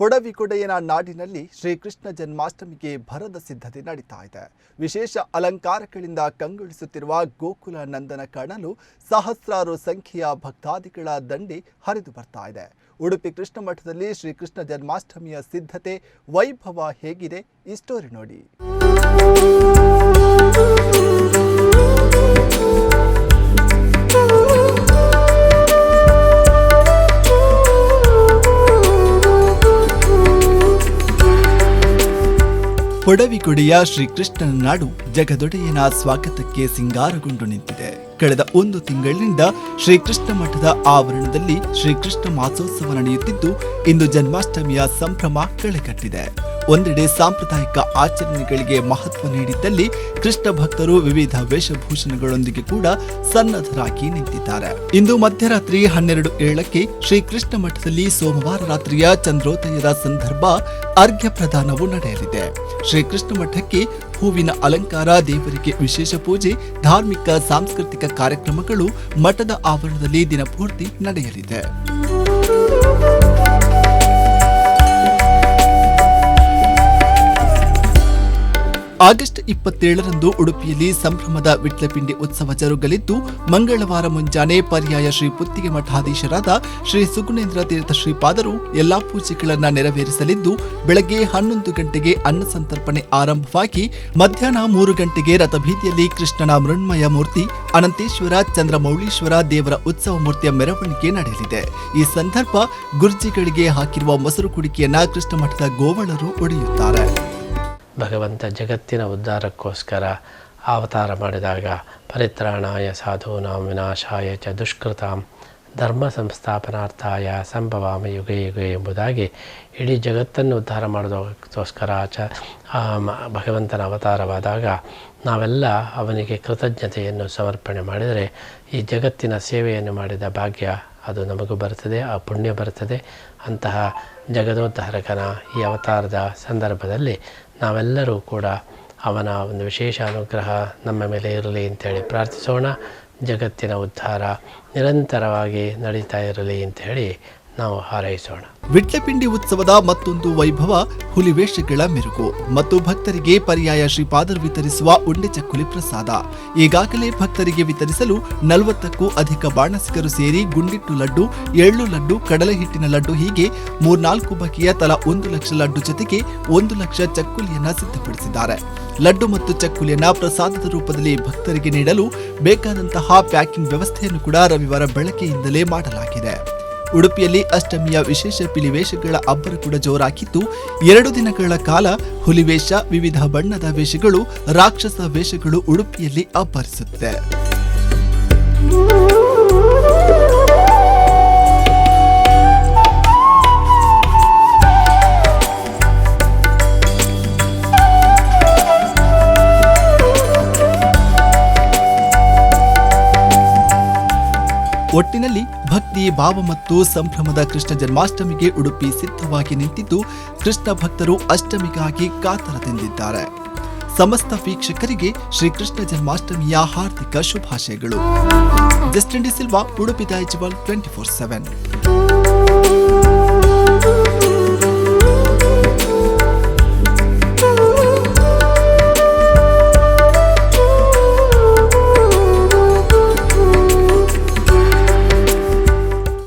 ಪೊಡವಿಕೊಡೆಯನ ನಾಡಿನಲ್ಲಿ ಶ್ರೀಕೃಷ್ಣ ಜನ್ಮಾಷ್ಟಮಿಗೆ ಭರದ ಸಿದ್ಧತೆ ನಡೀತಾ ಇದೆ. ವಿಶೇಷ ಅಲಂಕಾರಗಳಿಂದ ಕಂಗೊಳಿಸುತ್ತಿರುವ ಗೋಕುಲ ನಂದನ ಕಾಣಲು ಸಹಸ್ರಾರು ಸಂಖ್ಯೆಯ ಭಕ್ತಾದಿಗಳ ದಂಡಿ ಹರಿದು ಬರ್ತಾ ಇದೆ. ಉಡುಪಿ ಕೃಷ್ಣ ಮಠದಲ್ಲಿ ಶ್ರೀಕೃಷ್ಣ ಜನ್ಮಾಷ್ಟಮಿಯ ಸಿದ್ಧತೆ ವೈಭವ ಹೇಗಿದೆ? ಈ ಸ್ಟೋರಿ ನೋಡಿ. ಪೊಡವಿಕೊಡೆಯ ಶ್ರೀಕೃಷ್ಣನ ನಾಡು ಜಗದೊಡೆಯನ ಸ್ವಾಗತಕ್ಕೆ ಸಿಂಗಾರಗೊಂಡು ನಿಂತಿದೆ. ಕಳೆದ ಒಂದು ತಿಂಗಳಿನಿಂದ ಶ್ರೀಕೃಷ್ಣ ಮಠದ ಆವರಣದಲ್ಲಿ ಶ್ರೀಕೃಷ್ಣ ಮಾಸೋತ್ಸವ ನಡೆಯುತ್ತಿದ್ದು, ಇಂದು ಜನ್ಮಾಷ್ಟಮಿಯ ಸಂಭ್ರಮ ಕಳೆಕಟ್ಟಿದೆ ಒಂದೆಡೆ ಸಾಂಪ್ರದಾಯಿಕ ಆಚರಣೆಗಳಿಗೆ ಮಹತ್ವ ನೀಡಿದ್ದಲ್ಲಿ ಕೃಷ್ಣ ಭಕ್ತರು ವಿವಿಧ ವೇಷಭೂಷಣಗಳೊಂದಿಗೆ ಕೂಡ ಸನ್ನದ್ಧರಾಗಿ ನಿಂತಿದ್ದಾರೆ. ಇಂದು ಮಧ್ಯರಾತ್ರಿ ಹನ್ನೆರಡು ಏಳಕ್ಕೆ ಶ್ರೀಕೃಷ್ಣ ಮಠದಲ್ಲಿ ಸೋಮವಾರ ರಾತ್ರಿಯ ಚಂದ್ರೋದಯದ ಸಂದರ್ಭ ಅರ್ಘ್ಯ ಪ್ರದಾನವು ನಡೆಯಲಿದೆ. ಶ್ರೀಕೃಷ್ಣ ಮಠಕ್ಕೆ ಹೂವಿನ ಅಲಂಕಾರ, ದೇವರಿಗೆ ವಿಶೇಷ ಪೂಜೆ, ಧಾರ್ಮಿಕ, ಸಾಂಸ್ಕೃತಿಕ ಕಾರ್ಯಕ್ರಮಗಳು ಮಠದ ಆವರಣದಲ್ಲಿ ದಿನಪೂರ್ತಿ ನಡೆಯಲಿದೆ. ಆಗಸ್ಟ್ ಇಪ್ಪತ್ತೇಳರಂದು ಉಡುಪಿಯಲ್ಲಿ ಸಂಭ್ರಮದ ವಿಟ್ಲಪಿಂಡಿ ಉತ್ಸವ ಜರುಗಲಿದ್ದು, ಮಂಗಳವಾರ ಮುಂಜಾನೆ ಪರ್ಯಾಯ ಶ್ರೀ ಪುತ್ತಿಗೆ ಮಠಾಧೀಶರಾದ ಶ್ರೀ ಸುಗುಣೇಂದ್ರ ತೀರ್ಥ ಶ್ರೀಪಾದರು ಎಲ್ಲಾ ಪೂಜೆಗಳನ್ನ ನೆರವೇರಿಸಲಿದ್ದು, ಬೆಳಗ್ಗೆ ಹನ್ನೊಂದು ಗಂಟೆಗೆ ಅನ್ನ ಸಂತರ್ಪಣೆ ಆರಂಭವಾಗಿ ಮಧ್ಯಾಹ್ನ ಮೂರು ಗಂಟೆಗೆ ರಥಬೀದಿಯಲ್ಲಿ ಕೃಷ್ಣನ ಮೃಣ್ಮಯ ಮೂರ್ತಿ, ಅನಂತೇಶ್ವರ ಚಂದ್ರಮೌಳೀಶ್ವರ ದೇವರ ಉತ್ಸವ ಮೂರ್ತಿಯ ಮೆರವಣಿಗೆ ನಡೆಯಲಿದೆ. ಈ ಸಂದರ್ಭ ಗುರ್ಜಿಗಳಿಗೆ ಹಾಕಿರುವ ಮೊಸರು ಕುಡಿಕೆಯನ್ನ ಕೃಷ್ಣ ಮಠದ ಗೋವಳರು ಒಡೆಯುತ್ತಾರೆ. ಭಗವಂತ ಜಗತ್ತಿನ ಉದ್ಧಾರಕ್ಕೋಸ್ಕರ ಅವತಾರ ಮಾಡಿದಾಗ ಪರಿತ್ರಾಣಾಯ ಸಾಧೂನಾಂ ವಿನಾಶಾಯ ಚ ದುಷ್ಕೃತಾಂ ಧರ್ಮ ಸಂಸ್ಥಾಪನಾರ್ಥಾಯ ಸಂಭವಾಮ ಯುಗ ಯುಗ ಎಂಬುದಾಗಿ ಇಡೀ ಜಗತ್ತನ್ನು ಉದ್ಧಾರ ಮಾಡೋದಕ್ಕೋಸ್ಕರ ಚ ಭಗವಂತನ ಅವತಾರವಾದಾಗ ನಾವೆಲ್ಲ ಅವನಿಗೆ ಕೃತಜ್ಞತೆಯನ್ನು ಸಮರ್ಪಣೆ ಮಾಡಿದರೆ ಈ ಜಗತ್ತಿನ ಸೇವೆಯನ್ನು ಮಾಡಿದ ಭಾಗ್ಯ ಅದು ನಮಗೂ ಬರ್ತದೆ ಆ ಪುಣ್ಯ ಬರ್ತದೆ ಅಂತಹ ಜಗದೋದ್ಧಾರಕನ ಈ ಅವತಾರದ ಸಂದರ್ಭದಲ್ಲಿ ನಾವೆಲ್ಲರೂ ಕೂಡ ಅವನ ಒಂದು ವಿಶೇಷ ಅನುಗ್ರಹ ನಮ್ಮ ಮೇಲೆ ಇರಲಿ ಅಂತೇಳಿ ಪ್ರಾರ್ಥಿಸೋಣ. ಜಗತ್ತಿನ ಉದ್ಧಾರ ನಿರಂತರವಾಗಿ ನಡೀತಾ ಇರಲಿ ಅಂತೇಳಿ ನಾವು ಹಾರೈಸೋಣ. ವಿಟ್ಲಪಿಂಡಿ ಉತ್ಸವದ ಮತ್ತೊಂದು ವೈಭವ ಹುಲಿವೇಷಗಳ ಮೆರುಗು ಮತ್ತು ಭಕ್ತರಿಗೆ ಪರ್ಯಾಯ ಶ್ರೀಪಾದರು ವಿತರಿಸುವ ಉಂಡೆ ಚಕ್ಕುಲಿ ಪ್ರಸಾದ. ಈಗಾಗಲೇ ಭಕ್ತರಿಗೆ ವಿತರಿಸಲು ನಲವತ್ತಕ್ಕೂ ಅಧಿಕ ಬಾಣಸಿಗರು ಸೇರಿ ಗುಂಡಿಟ್ಟು ಲಡ್ಡು, ಎಳ್ಳು ಲಡ್ಡು, ಕಡಲೆ ಹಿಟ್ಟಿನ ಲಡ್ಡು ಹೀಗೆ ಮೂರ್ನಾಲ್ಕು ಬಗೆಯ ತಲಾ ಒಂದು ಲಕ್ಷ ಲಡ್ಡು ಜೊತೆಗೆ ಒಂದು ಲಕ್ಷ ಚಕ್ಕುಲಿಯನ್ನ ಸಿದ್ಧಪಡಿಸಿದ್ದಾರೆ. ಲಡ್ಡು ಮತ್ತು ಚಕ್ಕುಲಿಯನ್ನ ಪ್ರಸಾದದ ರೂಪದಲ್ಲಿ ಭಕ್ತರಿಗೆ ನೀಡಲು ಬೇಕಾದಂತಹ ಪ್ಯಾಕಿಂಗ್ ವ್ಯವಸ್ಥೆಯನ್ನು ಕೂಡ ರವಿವಾರ ಬೆಳಗ್ಗೆಯಿಂದಲೇ ಮಾಡಲಾಗಿದೆ. ಉಡುಪಿಯಲ್ಲಿ ಅಷ್ಟಮಿಯ ವಿಶೇಷ ಪಿಲಿವೇಷಗಳ ಅಬ್ಬರ ಕೂಡ ಜೋರಾಗಿದ್ದು ಎರಡು ದಿನಗಳ ಕಾಲ ಹುಲಿವೇಷ ವಿವಿಧ ಬಣ್ಣದ ವೇಷಗಳು, ರಾಕ್ಷಸ ವೇಷಗಳು ಉಡುಪಿಯಲ್ಲಿ ಅಬ್ಬರಿಸುತ್ತೆ. ಒಟ್ಟಿನಲ್ಲಿ ಭಕ್ತಿ, ಭಾವ ಮತ್ತು ಸಂಭ್ರಮದ ಕೃಷ್ಣ ಜನ್ಮಾಷ್ಟಮಿಗೆ ಉಡುಪಿ ಸಿದ್ಧವಾಗಿ ನಿಂತಿದ್ದು, ಕೃಷ್ಣ ಭಕ್ತರು ಅಷ್ಟಮಿಗಾಗಿ ಕಾತರದಿಂದಿದ್ದಾರೆ ಸಮಸ್ತ ವೀಕ್ಷಕರಿಗೆ ಶ್ರೀಕೃಷ್ಣ ಜನ್ಮಾಷ್ಟಮಿಯ ಹಾರ್ದಿಕ ಶುಭಾಶಯಗಳು. Justin D'Silva Udupi Daijiworld twenty four seven.